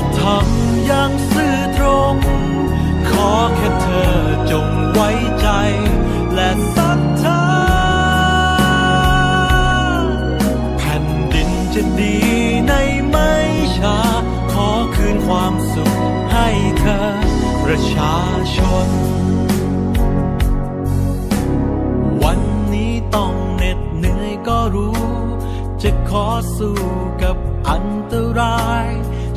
จะทำอย่างซื่อตรง ขอแค่เธอจงไว้ใจ และศรัทธาแผ่นดินจะดีในไม่ช้า ขอคืนความสุขให้เธอ ประชาชน วันนี้ต้องเหน็ดเหนื่อยก็รู้ จะขอสู้กับอันตราย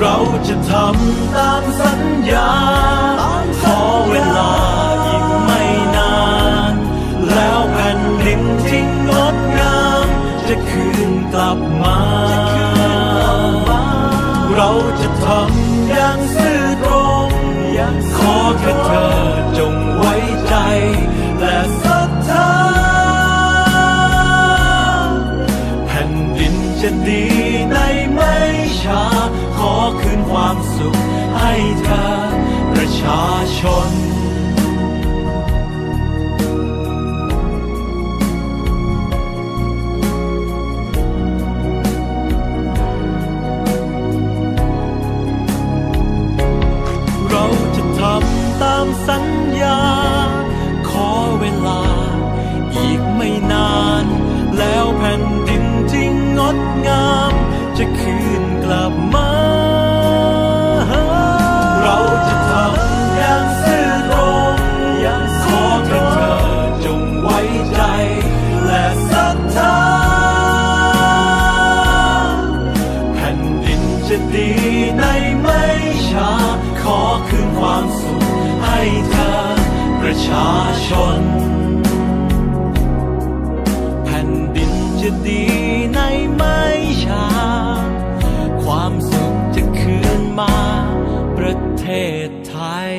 เราจะทำตามสัญญา ขอเวลาอีกไม่นาน แล้วแผ่นดินที่งดงาม จะคืนกลับมา เราจะทำ ความสุขให้เธอประชาชน จะดีในไม่ช้าความสุขจะคืนมาประเทศไทย